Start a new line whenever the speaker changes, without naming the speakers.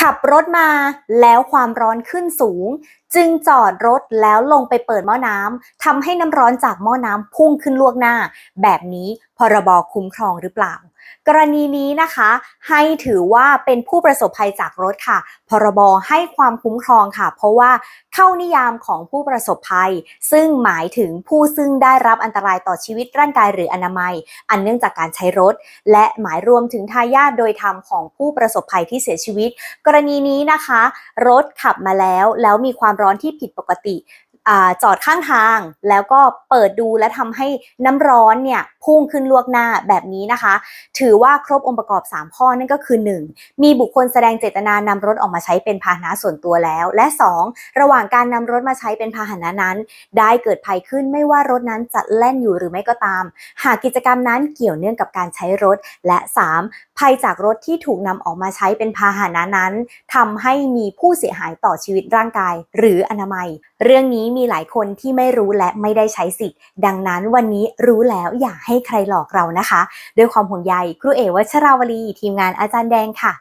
ขับรถมาแล้วความร้อนขึ้นสูง จึงจอดรถแล้วลงไปเปิดหม้อน้ำทำให้น้ำร้อนจากหม้อน้ำพุ่งขึ้นลวกหน้า แบบนี้พรบคุ้มครองหรือเปล่า กรณีนี้นะคะ ให้ถือว่าเป็นผู้ประสบภัยจากรถค่ะ พรบให้ความคุ้มครองค่ะ เพราะว่าเข้านิยามของผู้ประสบภัย ซึ่งหมายถึงผู้ซึ่งได้รับอันตรายต่อชีวิตร่างกายหรืออนามัย อันเนื่องจากการใช้รถ และหมายรวมถึงทายาทโดยธรรมของผู้ประสบภัยที่เสียชีวิต กรณีนี้นะคะ รถขับมาแล้วแล้วมีความร้อนที่ผิดปกติอจอดข้างทางแล้วก็เปิดดูและทำให้น้ำร้อนเนี่ยพุ่งขึ้นลวกหน้าแบบนี้นะคะ ถือว่าครบองค์ประกอบ 3 ข้อนั่นก็คือ 1. มีบุคคลแสดงเจตนานำรถออกมาใช้เป็นพาหนะส่วนตัวแล้ว และ 2. ระหว่างการนำรถมาใช้เป็นพาหนะนั้น ได้เกิดภัยขึ้นไม่ว่ารถนั้นจะแล่นอยู่หรือไม่ก็ตาม หากกิจกรรมนั้นเกี่ยวเนื่องกับการใช้รถ และ 3. ภัยจากรถที่ถูกนำออกมาใช้เป็นพาหนะนั้นทำให้มีผู้เสียหายต่อชีวิตร่างกาย หรืออนามัย เรื่องนี้มีหลายคนที่ไม่รู้และไม่ได้ใช้สิทธิ์ ดังนั้นวันนี้รู้แล้วอย่าให้ใครหลอกเรานะคะ ด้วยความห่วงใยครูเอวัชราวลีทีมงานอาจารย์แดงค่ะ